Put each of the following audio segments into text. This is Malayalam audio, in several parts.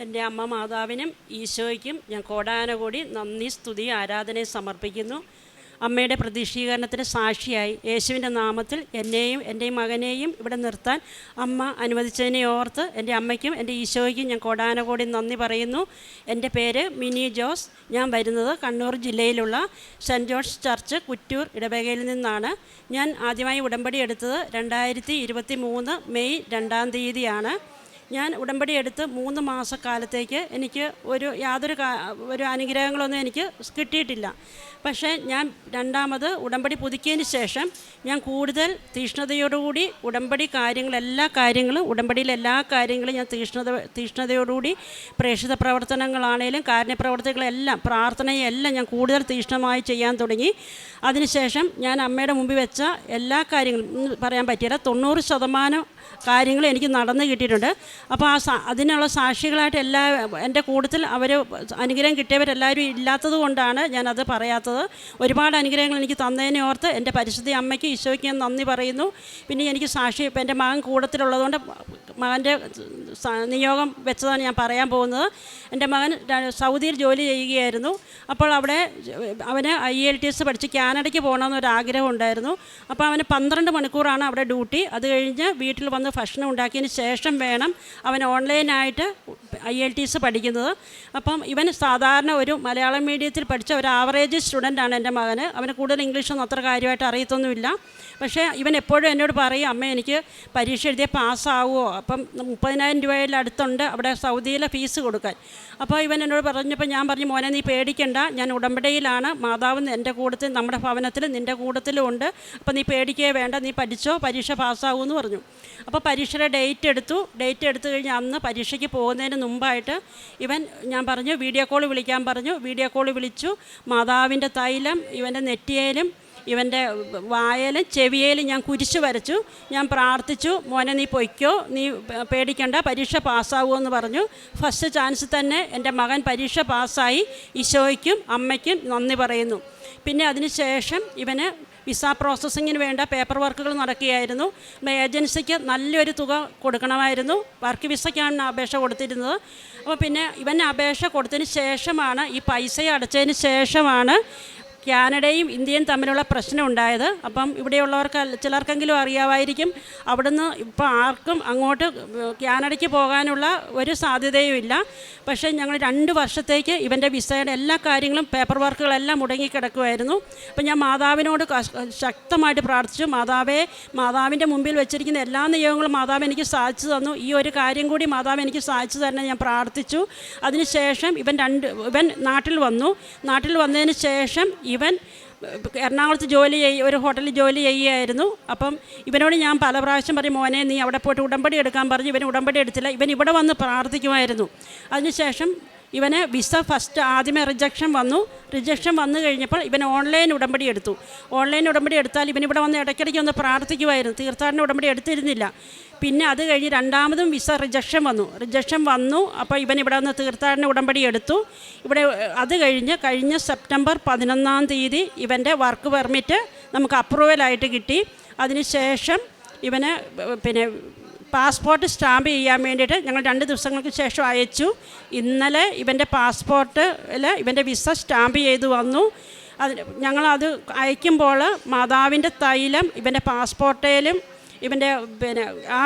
എന്റെ അമ്മ മാതാവിനും ഈശോയ്ക്കും ഞാൻ കോടാനകോടി നന്ദി സ്തുതി ആരാധനയെ സമർപ്പിക്കുന്നു. അമ്മയുടെ പ്രതീക്ഷീകരണത്തിന് സാക്ഷിയായി യേശുവിന്റെ നാമത്തിൽ എന്നെയും എന്റെ മകനെയും ഇവിടെ നിർത്താൻ അമ്മ അനുവദിച്ചതിനെ ഓർത്ത് എന്റെ അമ്മയ്ക്കും എന്റെ ഈശോയ്ക്കും ഞാൻ കോടാനകോടി നന്ദി പറയുന്നു. എന്റെ പേര് മിനി ജോസ്. ഞാൻ വരുന്നത് കണ്ണൂർ ജില്ലയിലുള്ള സെന്റ് ജോൺസ് ചർച്ച് കുറ്റൂർ ഇടവകയിൽ നിന്നാണ്. ഞാൻ ആദ്യമായി ഉടമ്പടി എടുത്തത് രണ്ടായിരത്തി മെയ് രണ്ടാം തീയതിയാണ്. ഞാൻ ഉടമ്പടി എടുത്ത് മൂന്ന് മാസക്കാലത്തേക്ക് എനിക്ക് ഒരു യാതൊരു ഒരു അനുഗ്രഹങ്ങളൊന്നും എനിക്ക് കിട്ടിയിട്ടില്ല. പക്ഷേ ഞാൻ രണ്ടാമത് ഉടമ്പടി പുതുക്കിയതിന് ശേഷം ഞാൻ കൂടുതൽ തീഷ്ണതയോടുകൂടി ഉടമ്പടി കാര്യങ്ങൾ എല്ലാ കാര്യങ്ങളും ഉടമ്പടിയിലെ എല്ലാ കാര്യങ്ങളും ഞാൻ തീഷ്ണത തീഷ്ണതയോടുകൂടി പ്രേക്ഷിത പ്രവർത്തനങ്ങളാണേലും കാരുണ്യപ്രവർത്തികളെല്ലാം പ്രാർത്ഥനയെല്ലാം ഞാൻ കൂടുതൽ തീഷ്ണമായി ചെയ്യാൻ തുടങ്ങി. അതിനുശേഷം ഞാൻ അമ്മയുടെ മുമ്പിൽ വെച്ച എല്ലാ കാര്യങ്ങളും പറയാൻ പറ്റിയില്ല തൊണ്ണൂറ് ശതമാനം കാര്യങ്ങൾ എനിക്ക് നടന്നു കിട്ടിയിട്ടുണ്ട്. അപ്പോൾ ആ അതിനുള്ള സാക്ഷികളായിട്ട് എല്ലാ എന്റെ കൂട്ടത്തിൽ അവർ അനുഗ്രഹം കിട്ടിയവരെല്ലാവരും ഇല്ലാത്തത് കൊണ്ടാണ് ഞാനത് പറയാത്തത്. ഒരുപാട് അനുഗ്രഹങ്ങൾ എനിക്ക് തന്നതിനെ ഓർത്ത് എന്റെ പരിശുദ്ധി അമ്മയ്ക്ക് ഈശോയ്ക്ക് ഞാൻ നന്ദി പറയുന്നു. പിന്നെ എനിക്ക് സാക്ഷി ഇപ്പം എന്റെ മകൻ കൂടത്തിലുള്ളതുകൊണ്ട് മകന്റെ നിയോഗം വെച്ചതാണ് ഞാൻ പറയാൻ പോകുന്നത്. എന്റെ മകൻ സൗദിയിൽ ജോലി ചെയ്യുകയായിരുന്നു. അപ്പോൾ അവിടെ അവന് ഐ എൽ ടി എസ് പഠിച്ച് കാനഡയ്ക്ക് പോകണമെന്നൊരു ആഗ്രഹം ഉണ്ടായിരുന്നു. അപ്പോൾ അവന് പന്ത്രണ്ട് മണിക്കൂറാണ് അവിടെ ഡ്യൂട്ടി. അത് കഴിഞ്ഞ് വീട്ടിൽ വന്ന് ഭക്ഷണം ഉണ്ടാക്കിയതിന് ശേഷം വേണം അവൻ ഓൺലൈനായിട്ട് ഐ എൽ ടി എസ് പഠിക്കുന്നത്. അപ്പം ഇവൻ സാധാരണ ഒരു മലയാളം മീഡിയത്തിൽ പഠിച്ച ഒരു ആവറേജ് സ്റ്റുഡന്റാണ് എന്റെ മകന്. അവന് കൂടുതൽ ഇംഗ്ലീഷൊന്നും അത്ര കാര്യമായിട്ട് അറിയത്തൊന്നുമില്ല. പക്ഷേ ഇവൻ എപ്പോഴും എന്നോട് പറയും അമ്മ എനിക്ക് പരീക്ഷ എഴുതിയ പാസ്സാവുമോ അപ്പം മുപ്പതിനായിരം രൂപയിൽ അടുത്തുണ്ട് അവിടെ സൗദിയിലെ ഫീസ് കൊടുക്കാൻ. അപ്പോൾ ഇവൻ എന്നോട് പറഞ്ഞപ്പോൾ ഞാൻ പറഞ്ഞു മോനെ നീ പേടിക്കണ്ട. ഞാൻ ഉടമ്പടിയിലാണ്. മാതാവ് എന്റെ കൂട്ടത്തിൽ നമ്മുടെ ഭവനത്തിൽ നിന്റെ കൂട്ടത്തിലും ഉണ്ട്. അപ്പോൾ നീ പേടിക്കേ വേണ്ട. നീ പഠിച്ചോ പരീക്ഷ പാസ്സാവുമെന്ന് പറഞ്ഞു. അപ്പോൾ പരീക്ഷയുടെ ഡേറ്റ് എടുത്തു. ഡേറ്റ് എടുത്തു കഴിഞ്ഞ് അന്ന് പരീക്ഷയ്ക്ക് പോകുന്നതിന് മുമ്പായിട്ട് ഇവൻ ഞാൻ പറഞ്ഞു വീഡിയോ കോൾ വിളിക്കാൻ പറഞ്ഞു. വീഡിയോ കോൾ വിളിച്ചു. മാതാവിന്റെ തൈലം ഇവന്റെ നെറ്റിയേലും ഇവന്റെ വായലും ചെവിയേലും ഞാൻ കുരിശ് വരച്ചു. ഞാൻ പ്രാർത്ഥിച്ചു മോനെ നീ പൊയ്ക്കോ. നീ പേടിക്കണ്ട പരീക്ഷ പാസ്സാവുമെന്ന് പറഞ്ഞു. ഫസ്റ്റ് ചാൻസ് തന്നെ എന്റെ മകൻ പരീക്ഷ പാസ്സായി. ഈശോയ്ക്കും അമ്മയ്ക്കും നന്ദി പറയുന്നു. പിന്നെ അതിന് ശേഷം ഇവന് വിസ പ്രോസസ്സിങ്ങിന് വേണ്ട പേപ്പർ വർക്കുകൾ നടക്കുകയായിരുന്നു. ഏജൻസിക്ക് നല്ലൊരു തുക കൊടുക്കണമായിരുന്നു. വർക്ക് വിസയ്ക്കാണ് അപേക്ഷ കൊടുത്തിരുന്നത്. അപ്പോൾ പിന്നെ ഇവൻ അപേക്ഷ കൊടുത്തതിന് ശേഷമാണ് ഈ പൈസ അടച്ചതിന് ശേഷമാണ് കാനഡയും ഇന്ത്യയും തമ്മിലുള്ള പ്രശ്നം ഉണ്ടായത്. അപ്പം ഇവിടെയുള്ളവർക്ക് ചിലർക്കെങ്കിലും അറിയാമായിരിക്കും. അവിടുന്ന് ഇപ്പോൾ ആർക്കും അങ്ങോട്ട് കാനഡയ്ക്ക് പോകാനുള്ള ഒരു സാധ്യതയും ഇല്ല. പക്ഷേ ഞങ്ങൾ രണ്ട് വർഷത്തേക്ക് ഇവന്റെ വിസയുടെ എല്ലാ കാര്യങ്ങളും പേപ്പർ വർക്കുകളെല്ലാം മുടങ്ങിക്കിടക്കുമായിരുന്നു അപ്പം ഞാൻ മാതാവിനോട് ശക്തമായിട്ട് പ്രാർത്ഥിച്ചു. മാതാവേ മാതാവിന്റെ മുമ്പിൽ വെച്ചിരിക്കുന്ന എല്ലാ നിയമങ്ങളും മാതാവ് എനിക്ക് സാധിച്ചു തന്നു. ഈ ഒരു കാര്യം കൂടി മാതാവ് എനിക്ക് സാധിച്ചു തരണം ഞാൻ പ്രാർത്ഥിച്ചു. അതിനുശേഷം ഇവൻ രണ്ട് ഇവൻ നാട്ടിൽ വന്നു. നാട്ടിൽ വന്നതിന് ശേഷം ഇവൻ എറണാകുളത്ത് ജോലി ചെയ്യ ഒരു ഹോട്ടലിൽ ജോലി ചെയ്യുകയായിരുന്നു. അപ്പം ഇവനോട് ഞാൻ പല പ്രാവശ്യം പറയും മോനെ നീ അവിടെ പോയിട്ട് ഉടമ്പടി എടുക്കാൻ പറഞ്ഞു. ഇവൻ ഉടമ്പടി എടുത്തില്ല. ഇവൻ ഇവിടെ വന്ന് പ്രാർത്ഥിക്കുമായിരുന്നു. അതിനുശേഷം ഇവന് വിസ ഫസ്റ്റ് ആദ്യമേ റിജക്ഷൻ വന്നു. റിജക്ഷൻ വന്നു കഴിഞ്ഞപ്പോൾ ഇവൻ ഓൺലൈൻ ഉടമ്പടി എടുത്തു. ഓൺലൈൻ ഉടമ്പടി എടുത്താൽ ഇവൻ ഇവിടെ വന്ന് ഇടയ്ക്കിടയ്ക്ക് ഒന്ന് പ്രാർത്ഥിക്കുമായിരുന്നു. തീർത്ഥാടന ഉടമ്പടി എടുത്തിരുന്നില്ല. പിന്നെ അത് കഴിഞ്ഞ് രണ്ടാമതും വിസ റിജക്ഷൻ വന്നു. റിജക്ഷൻ വന്നു. അപ്പോൾ ഇവൻ ഇവിടെ വന്ന് തീർത്ഥാടന ഉടമ്പടി എടുത്തു. ഇവിടെ അത് കഴിഞ്ഞ് കഴിഞ്ഞ സെപ്റ്റംബർ പതിനൊന്നാം തീയതി ഇവന്റെ വർക്ക് പെർമിറ്റ് നമുക്ക് അപ്രൂവലായിട്ട് കിട്ടി. അതിനുശേഷം ഇവന് പിന്നെ പാസ്പോർട്ട് സ്റ്റാമ്പ് ചെയ്യാൻ വേണ്ടിയിട്ട് ഞങ്ങൾ രണ്ട് ദിവസങ്ങൾക്ക് ശേഷം അയച്ചു. ഇന്നലെ ഇവന്റെ പാസ്പോർട്ടിൽ ഇവന്റെ വിസ സ്റ്റാമ്പ് ചെയ്ത് വന്നു. അത് ഞങ്ങളത് അയക്കുമ്പോൾ മാതാവിന്റെ തൈലം ഇവന്റെ പാസ്പോർട്ടേലും ഇവന്റെ പിന്നെ ആ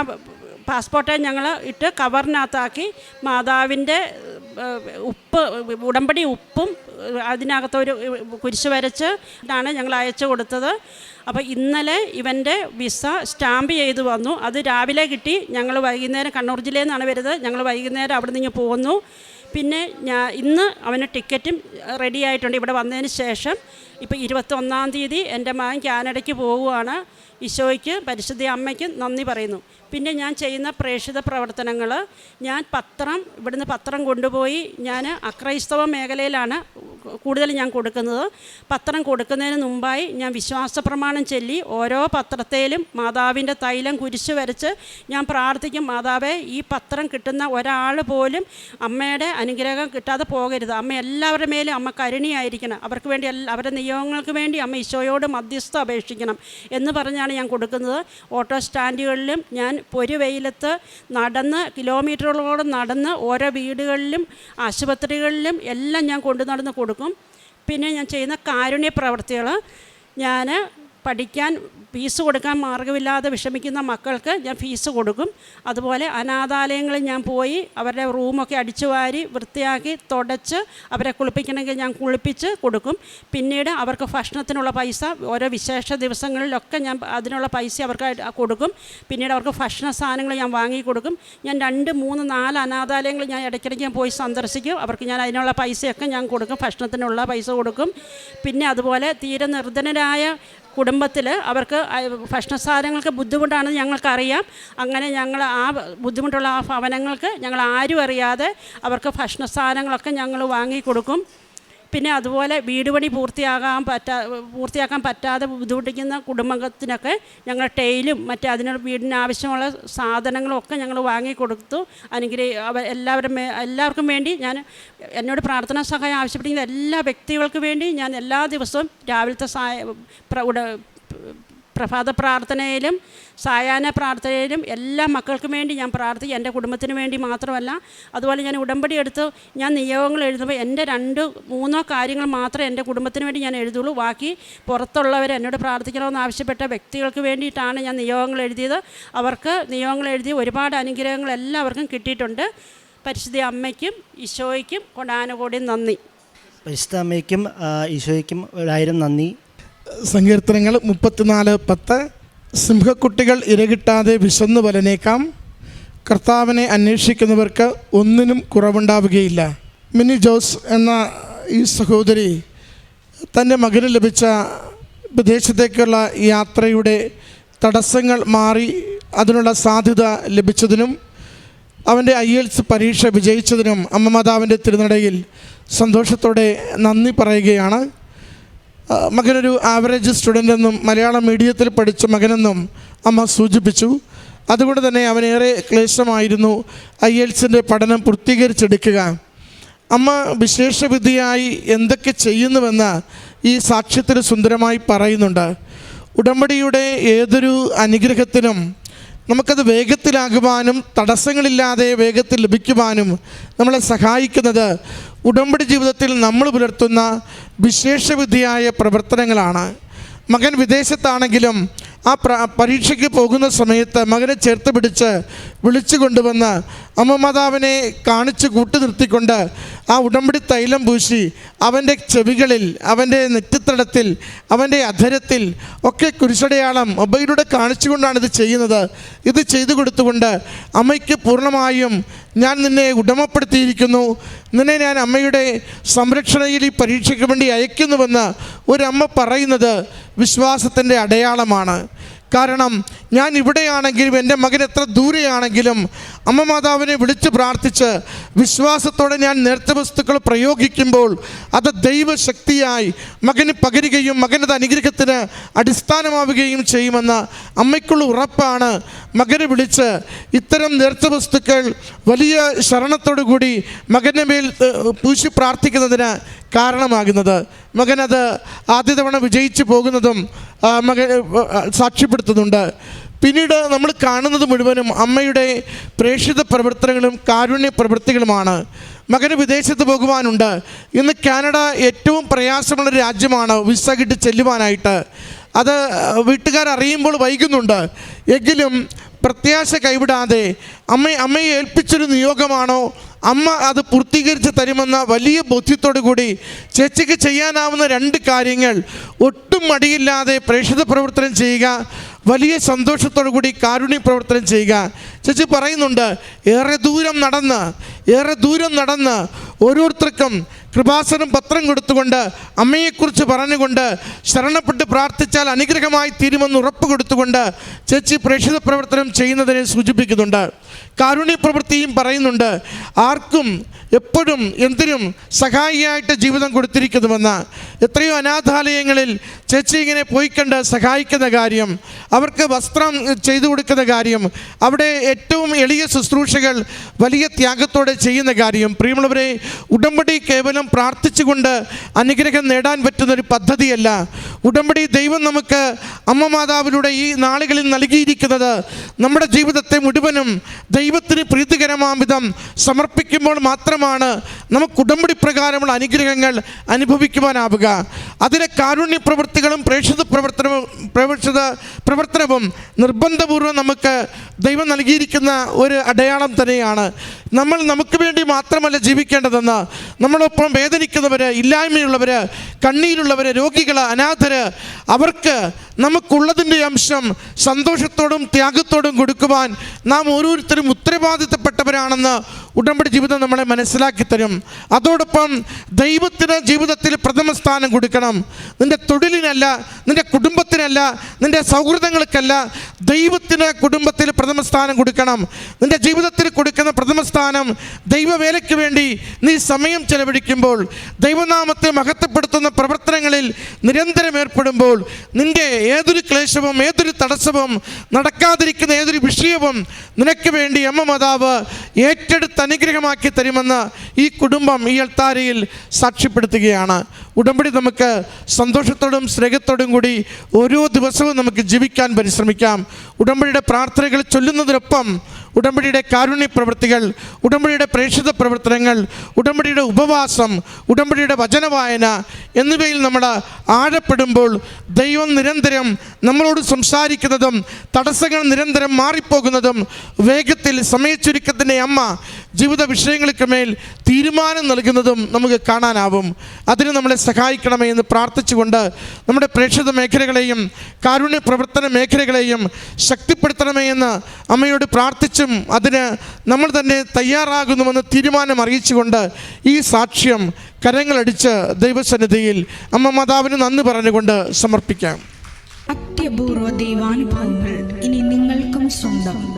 പാസ്പോർട്ടേ ഞങ്ങൾ ഇട്ട് കവറിനകത്താക്കി മാതാവിന്റെ ഉപ്പ് ഉടമ്പടി ഉപ്പും അതിനകത്തൊരു കുരിശ് വരച്ച് ഇതാണ് ഞങ്ങൾ അയച്ചു കൊടുത്തത്. അപ്പോൾ ഇന്നലെ ഇവന്റെ വിസ സ്റ്റാമ്പ് ചെയ്ത് വന്നു. അത് രാവിലെ കിട്ടി. ഞങ്ങൾ വൈകുന്നേരം കണ്ണൂർ ജില്ലയിൽ നിന്നാണ് വരുന്നത്. ഞങ്ങൾ വൈകുന്നേരം അവിടെ നിന്ന് പോകുന്നു പിന്നെ ഞാൻ ഇന്ന് അവന് ടിക്കറ്റും റെഡി ആയിട്ടുണ്ട്. ഇവിടെ വന്നതിന് ശേഷം ഇപ്പോൾ ഇരുപത്തൊന്നാം തീയതി എന്റെ മകൻ കാനഡയ്ക്ക് പോവുകയാണ്. ഈശോയ്ക്ക് പരിശുദ്ധ അമ്മയ്ക്ക് നന്ദി പറയുന്നു. പിന്നെ ഞാൻ ചെയ്യുന്ന പ്രേക്ഷിത പ്രവർത്തനങ്ങൾ ഞാൻ പത്രം ഇവിടുന്ന് പത്രം കൊണ്ടുപോയി. ഞാൻ അക്രൈസ്തവ മേഖലയിലാണ് കൂടുതൽ ഞാൻ കൊടുക്കുന്നത് പത്രം കൊടുക്കുന്നതിന് മുമ്പായി ഞാൻ വിശ്വാസ പ്രമാണം ചൊല്ലി ഓരോ പത്രത്തേലും മാതാവിന്റെ തൈലം കുരിശ് വരച്ച് ഞാൻ പ്രാർത്ഥിക്കും മാതാവേ ഈ പത്രം കിട്ടുന്ന ഒരാൾ പോലും അമ്മയുടെ അനുഗ്രഹം കിട്ടാതെ പോകരുത്. അമ്മ എല്ലാവരുടെ മേലും അമ്മ കരുണിയായിരിക്കണം. അവർക്ക് വേണ്ടി എല്ലാ അവരുടെ നിയോഗങ്ങൾക്ക് വേണ്ടി അമ്മ ഈശോയോട് മധ്യസ്ഥ അപേക്ഷിക്കണം. എന്ന് പറഞ്ഞാണ് ഞാൻ കൊടുക്കുന്നത്. ഓട്ടോ സ്റ്റാൻഡുകളിലും ഞാൻ പൊരു വെയിലത്ത് നടന്ന് കിലോമീറ്ററുകളോളം നടന്ന് ഓരോ വീടുകളിലും ആശുപത്രികളിലും എല്ലാം ഞാൻ കൊണ്ടു നടന്ന് കൊടുക്കും പിന്നെ ഞാൻ ചെയ്യുന്ന കാരുണ്യ പ്രവർത്തികൾ ഞാൻ പഠിക്കാൻ ഫീസ് കൊടുക്കാൻ മാർഗമില്ലാതെ വിഷമിക്കുന്ന മക്കൾക്ക് ഞാൻ ഫീസ് കൊടുക്കും. അതുപോലെ അനാഥാലയങ്ങളിൽ ഞാൻ പോയി അവരുടെ റൂമൊക്കെ അടിച്ചു വാരി വൃത്തിയാക്കി തുടച്ച് അവരെ കുളിപ്പിക്കണമെങ്കിൽ ഞാൻ കുളിപ്പിച്ച് കൊടുക്കും. പിന്നീട് അവർക്ക് ഭക്ഷണത്തിനുള്ള പൈസ ഓരോ വിശേഷ ദിവസങ്ങളിലൊക്കെ ഞാൻ അതിനുള്ള പൈസ അവർക്ക് കൊടുക്കും. പിന്നീട് അവർക്ക് ഭക്ഷണ സാധനങ്ങൾ ഞാൻ വാങ്ങി കൊടുക്കും. ഞാൻ രണ്ട് മൂന്ന് നാല് അനാഥാലയങ്ങൾ ഞാൻ ഇടയ്ക്കിടയ്ക്ക് ഞാൻ പോയി സന്ദർശിക്കും. അവർക്ക് ഞാൻ അതിനുള്ള പൈസയൊക്കെ ഞാൻ കൊടുക്കും. ഭക്ഷണത്തിനുള്ള പൈസ കൊടുക്കും. പിന്നെ അതുപോലെ തീരെ നിർധനരായ കുടുംബത്തിൽ അവർക്ക് ഭക്ഷണസാധനങ്ങൾക്ക് ഭക്ഷണ സാധനങ്ങൾക്ക് ബുദ്ധിമുട്ടാണെന്ന് ഞങ്ങൾക്കറിയാം. അങ്ങനെ ഞങ്ങൾ ആ ബുദ്ധിമുട്ടുള്ള ആ ഭവനങ്ങൾക്ക് ഞങ്ങൾ ആരും അറിയാതെ അവർക്ക് ഭക്ഷണ സാധനങ്ങളൊക്കെ ഞങ്ങൾ വാങ്ങിക്കൊടുക്കും. പിന്നെ അതുപോലെ വീട് പണി പൂർത്തിയാകാൻ പറ്റാ പൂർത്തിയാക്കാൻ പറ്റാതെ ബുദ്ധിമുട്ടിക്കുന്ന കുടുംബത്തിനൊക്കെ ഞങ്ങൾ ടൈലും മറ്റേ അതിനുള്ള വീടിന് ആവശ്യമുള്ള സാധനങ്ങളും ഒക്കെ ഞങ്ങൾ വാങ്ങിക്കൊടുത്തു. അനുഗ്രഹി അവ എല്ലാവരും എല്ലാവർക്കും വേണ്ടി ഞാൻ എന്നോട് പ്രാർത്ഥനാ സഹായം ആവശ്യപ്പെടുന്ന എല്ലാ വ്യക്തികൾക്കും വേണ്ടി ഞാൻ എല്ലാ ദിവസവും രാവിലത്തെ സഹായ പ്രഭാത പ്രാർത്ഥനയിലും സായാഹ്ന പ്രാർത്ഥനയിലും എല്ലാ മക്കൾക്കും വേണ്ടി ഞാൻ പ്രാർത്ഥിക്കും. എന്റെ കുടുംബത്തിന് വേണ്ടി മാത്രമല്ല അതുപോലെ ഞാൻ ഉടമ്പടി എടുത്ത് ഞാൻ നിയോഗങ്ങൾ എഴുതുമ്പോൾ എന്റെ രണ്ട് മൂന്നോ കാര്യങ്ങൾ മാത്രമേ എന്റെ കുടുംബത്തിന് വേണ്ടി ഞാൻ എഴുതുള്ളൂ. ബാക്കി പുറത്തുള്ളവർ എന്നോട് പ്രാർത്ഥിക്കണമെന്ന് ആവശ്യപ്പെട്ട വ്യക്തികൾക്ക് വേണ്ടിയിട്ടാണ് ഞാൻ നിയോഗങ്ങൾ എഴുതിയത്. അവർക്ക് നിയോഗങ്ങൾ എഴുതി ഒരുപാട് അനുഗ്രഹങ്ങൾ എല്ലാവർക്കും കിട്ടിയിട്ടുണ്ട്. പരിശുദ്ധ അമ്മയ്ക്കും ഈശോയ്ക്കും കൊടാനുകൂടി നന്ദി. പരിശുദ്ധ അമ്മയ്ക്കും ഈശോയ്ക്കും ഒരായിരം നന്ദി. സങ്കീർത്തനങ്ങൾ മുപ്പത്തിനാല് പത്ത്. സിംഹക്കുട്ടികൾ ഇരകിട്ടാതെ വിശന്നു വലനേക്കാം കർത്താവിനെ അന്വേഷിക്കുന്നവർക്ക് ഒന്നിനും കുറവുണ്ടാവുകയില്ല. മിനി ജോസ് എന്ന ഈ സഹോദരി തന്റെ മകന് ലഭിച്ച വിദേശത്തേക്കുള്ള യാത്രയുടെ തടസ്സങ്ങൾ മാറി അതിനുള്ള സാധ്യത ലഭിച്ചതിനും അവന്റെ ഐ എൽസ് പരീക്ഷ വിജയിച്ചതിനും അമ്മ മാതാവിന്റെ തിരുനടയിൽ സന്തോഷത്തോടെ നന്ദി പറയുകയാണ്. മകനൊരു ആവറേജ് സ്റ്റുഡന്റ് എന്നും മലയാളം മീഡിയത്തിൽ പഠിച്ച മകനെന്നും അമ്മ സൂചിപ്പിച്ചു. അതുകൊണ്ട് തന്നെ അവനേറെ ക്ലേശമായിരുന്നു. ഐ എൽസിന്റെ പഠനം പൂർത്തീകരിച്ചെടുക്കുക. അമ്മ വിശേഷവിധിയായി എന്തൊക്കെ ചെയ്യുന്നുവെന്ന് ഈ സാക്ഷ്യത്തിൽ സുന്ദരമായി പറയുന്നുണ്ട്. ഉടമ്പടിയുടെ ഏതൊരു അനുഗ്രഹത്തിനും നമുക്കത് വേഗത്തിലാകുവാനും തടസ്സങ്ങളില്ലാതെ വേഗത്തിൽ ലഭിക്കുവാനും നമ്മളെ സഹായിക്കുന്നത് ഉടമ്പടി ജീവിതത്തിൽ നമ്മൾ പുലർത്തുന്ന വിശേഷവിധിയായ പ്രവർത്തനങ്ങളാണ്. മകൻ വിദേശത്താണെങ്കിലും ആ പ്ര പരീക്ഷയ്ക്ക് പോകുന്ന സമയത്ത് മകനെ ചേർത്ത് പിടിച്ച് വിളിച്ചു കൊണ്ടുവന്ന് അമ്മ മാതാവിനെ കാണിച്ച് കൂട്ടി നിർത്തിക്കൊണ്ട് ആ ഉടമ്പടി തൈലം പൂശി അവന്റെ ചെവികളിൽ അവന്റെ നെറ്റിത്തടത്തിൽ അവന്റെ അധരത്തിൽ ഒക്കെ കുരിശടയാളം മൊബൈലിലൂടെ കാണിച്ചുകൊണ്ടാണ് ഇത് ചെയ്യുന്നത്. ഇത് ചെയ്തു കൊടുത്തുകൊണ്ട് അമ്മയ്ക്ക് പൂർണമായും ഞാൻ നിന്നെ ഉടമപ്പെടുത്തിയിരിക്കുന്നു. നിന്നെ ഞാൻ അമ്മയുടെ സംരക്ഷണയിൽ ഈ പരീക്ഷയ്ക്ക് വേണ്ടി അയക്കുന്നുവെന്ന് ഒരമ്മ പറയുന്നത് വിശ്വാസത്തിന്റെ അടയാളമാണ്. കാരണം ഞാൻ ഇവിടെയാണെങ്കിലും എന്റെ മകൻ എത്ര ദൂരെയാണെങ്കിലും അമ്മ മാതാവിനെ വിളിച്ച് പ്രാർത്ഥിച്ച് വിശ്വാസത്തോടെ ഞാൻ നേരത്തെ വസ്തുക്കൾ പ്രയോഗിക്കുമ്പോൾ അത് ദൈവശക്തിയായി മകന് പകരുകയും മകനത് അനുഗ്രഹത്തിന് അടിസ്ഥാനമാവുകയും ചെയ്യുമെന്ന് അമ്മയ്ക്കുള്ള ഉറപ്പാണ്. മകനെ വിളിച്ച് ഇത്തരം നേർത്ത വസ്തുക്കൾ വലിയ ശരണത്തോടു കൂടി മകന്റെ മേൽ പൂശി പ്രാർത്ഥിക്കുന്നതിന് കാരണമാകുന്നത്. മകനത് ആദ്യ തവണ വിജയിച്ചു പോകുന്നതും മകൻ സാക്ഷ്യപ്പെടുത്തുന്നുണ്ട്. പിന്നീട് നമ്മൾ കാണുന്നത് മുഴുവനും അമ്മയുടെ പ്രേക്ഷിത പ്രവർത്തനങ്ങളും കാരുണ്യ പ്രവൃത്തികളുമാണ് മകന് വിദേശത്ത് പോകുവാനുണ്ട്. ഇന്ന് കാനഡ ഏറ്റവും പ്രയാസമുള്ള രാജ്യമാണ് വിസ കിട്ടി ചെല്ലുവാനായിട്ട്. അത് വീട്ടുകാർ അറിയുമ്പോൾ വൈകുന്നുണ്ട്. എങ്കിലും പ്രത്യാശ കൈവിടാതെ അമ്മ അമ്മയെ ഏൽപ്പിച്ചൊരു നിയോഗമാണോ? അമ്മ അത് പൂർത്തീകരിച്ച് തരുമെന്ന വലിയ ബോധ്യത്തോടു കൂടി ചേച്ചിക്ക് ചെയ്യാനാവുന്ന രണ്ട് കാര്യങ്ങൾ. ഒട്ടും മടിയില്ലാതെ പ്രേക്ഷിത പ്രവർത്തനം ചെയ്യുക വലിയ സന്തോഷത്തോടു കൂടി കാരുണ്യ പ്രവർത്തനം ചെയ്യുക. ചേച്ചി പറയുന്നുണ്ട് ഏറെ ദൂരം നടന്ന് ഏറെ ദൂരം നടന്ന് ഓരോരുത്തർക്കും കൃപാസനം പത്രം കൊടുത്തുകൊണ്ട് അമ്മയെക്കുറിച്ച് പറഞ്ഞുകൊണ്ട് ശരണപ്പെട്ട് പ്രാർത്ഥിച്ചാൽ അനുഗ്രഹമായി തീരുമെന്ന് ഉറപ്പ് കൊടുത്തുകൊണ്ട് ചേച്ചി പ്രേക്ഷിത പ്രവർത്തനം ചെയ്യുന്നതിനെ സൂചിപ്പിക്കുന്നുണ്ട്. കാരുണ്യ പ്രവൃത്തിയും പറയുന്നുണ്ട് ആർക്കും എപ്പോഴും എന്തിനും സഹായിയായിട്ട് ജീവിതം കൊടുത്തിരിക്കുന്നുവെന്ന്. എത്രയോ അനാഥാലയങ്ങളിൽ ചേച്ചി ഇങ്ങനെ പോയി കണ്ട് സഹായിക്കുന്ന കാര്യം അവർക്ക് വസ്ത്രം ചെയ്തു കൊടുക്കുന്ന കാര്യം അവിടെ ഏറ്റവും എളിയ ശുശ്രൂഷകൾ വലിയ ത്യാഗത്തോടെ ചെയ്യുന്ന കാര്യം. പ്രിയമുള്ളവരെ ഉടമ്പടി കേവലം പ്രാർത്ഥിച്ചുകൊണ്ട് അനുഗ്രഹം നേടാൻ പറ്റുന്ന ഒരു പദ്ധതിയല്ല. ഉടമ്പടി ദൈവം നമുക്ക് അമ്മ മാതാവിലൂടെ ഈ നാളുകളിൽ നൽകിയിരിക്കുന്നത് നമ്മുടെ ജീവിതത്തെ മുഴുവനും ദൈവത്തിന് പ്രീതികരമാം വിധം സമർപ്പിക്കുമ്പോൾ മാത്രമാണ് നമുക്ക് ഉടമ്പടി പ്രകാരമുള്ള അനുഗ്രഹങ്ങൾ അനുഭവിക്കുവാനാവുക. അതിലെ കാരുണ്യ പ്രവൃത്തികളും പ്രേക്ഷിത പ്രവർത്തനവും പ്രേക്ഷിത പ്രവർത്തനവും നിർബന്ധപൂർവം നമുക്ക് ദൈവം നൽകിയിരിക്കുന്ന ഒരു അടയാളം തന്നെയാണ്. നമ്മൾ നമുക്ക് വേണ്ടി മാത്രമല്ല ജീവിക്കേണ്ടതെന്ന്. നമ്മളൊപ്പം വേദനിക്കുന്നവർ ഇല്ലായ്മയുള്ളവർ കണ്ണീരുള്ളവർ രോഗികൾ അനാഥർ അവർക്ക് നമുക്കുള്ളതിന്റെ അംശം സന്തോഷത്തോടും ത്യാഗത്തോടും കൊടുക്കുവാൻ നാം ഓരോരുത്തരും ഉത്തരവാദിത്തപ്പെട്ടവരാണെന്ന് ഉടമ്പടി ജീവിതം നമ്മളെ മനസ്സിലാക്കി തരും. അതോടൊപ്പം ദൈവത്തിന് ജീവിതത്തിൽ പ്രഥമ സ്ഥാനം കൊടുക്കണം. നിന്റെ തൊഴിലിനല്ല നിന്റെ കുടുംബത്തിനല്ല നിന്റെ സൗഹൃദങ്ങൾക്കല്ല ദൈവത്തിന് കുടുംബത്തിൽ പ്രഥമ സ്ഥാനം കൊടുക്കണം. നിന്റെ ജീവിതത്തിൽ കൊടുക്കുന്ന പ്രഥമ സ്ഥാനം ദൈവവേലയ്ക്ക് വേണ്ടി നീ സമയം ചെലവഴിക്കുമ്പോൾ ദൈവനാമത്തെ മഹത്വപ്പെടുത്തുന്ന പ്രവർത്തനങ്ങളിൽ നിരന്തരം ഏർപ്പെടുമ്പോൾ നിന്റെ ഏതൊരു ക്ലേശവും ഏതൊരു തടസ്സവും നടക്കാതിരിക്കുന്ന ഏതൊരു വിഷയവും നിനക്ക് വേണ്ടി അമ്മ മാതാവ് ഏറ്റെടുത്ത് അനുഗ്രഹമാക്കി തരുമെന്ന് ഈ കുടുംബം ഈ അൾത്താരയിൽ സാക്ഷ്യപ്പെടുത്തുകയാണ്. ഉടമ്പടി നമുക്ക് സന്തോഷത്തോടും സ്നേഹത്തോടും കൂടി ഓരോ ദിവസവും നമുക്ക് ജീവിക്കാൻ പരിശ്രമിക്കാം. ഉടമ്പടിയുടെ പ്രാർത്ഥനകൾ ചൊല്ലുന്നതിനൊപ്പം ഉടമ്പടിയുടെ കാരുണ്യ പ്രവൃത്തികൾ ഉടമ്പടിയുടെ പ്രേക്ഷിത പ്രവർത്തനങ്ങൾ ഉടമ്പടിയുടെ ഉപവാസം ഉടമ്പടിയുടെ വചനവായന എന്നിവയിൽ നമ്മൾ ആഴപ്പെടുമ്പോൾ ദൈവം നിരന്തരം നമ്മളോട് സംസാരിക്കുന്നതും തടസ്സങ്ങൾ നിരന്തരം മാറിപ്പോകുന്നതും വേഗത്തിൽ സമയച്ചുരുക്കത്തിന്റെ അമ്മ ജീവിത വിഷയങ്ങൾക്ക് മേൽ തീരുമാനം നൽകുന്നതും നമുക്ക് കാണാനാവും. അതിന് നമ്മളെ സഹായിക്കണമേ എന്ന് പ്രാർത്ഥിച്ചുകൊണ്ട് നമ്മുടെ പ്രേക്ഷിത മേഖലകളെയും കാരുണ്യ പ്രവർത്തന മേഖലകളെയും ശക്തിപ്പെടുത്തണമേ എന്ന് അമ്മയോട് പ്രാർത്ഥിച്ചും അതിന് നമ്മൾ തന്നെ തയ്യാറാകുന്നുവെന്ന് തീരുമാനം അറിയിച്ചുകൊണ്ട് ഈ സാക്ഷ്യം കരങ്ങളടിച്ച് ദൈവസന്നിധിയിൽ അമ്മ മാതാവിന് നന്ദി പറഞ്ഞുകൊണ്ട് സമർപ്പിക്കാം. അത്യപൂർവ ദൈവാനുഭവങ്ങൾ ഇനി നിങ്ങൾക്കും സ്വന്തം.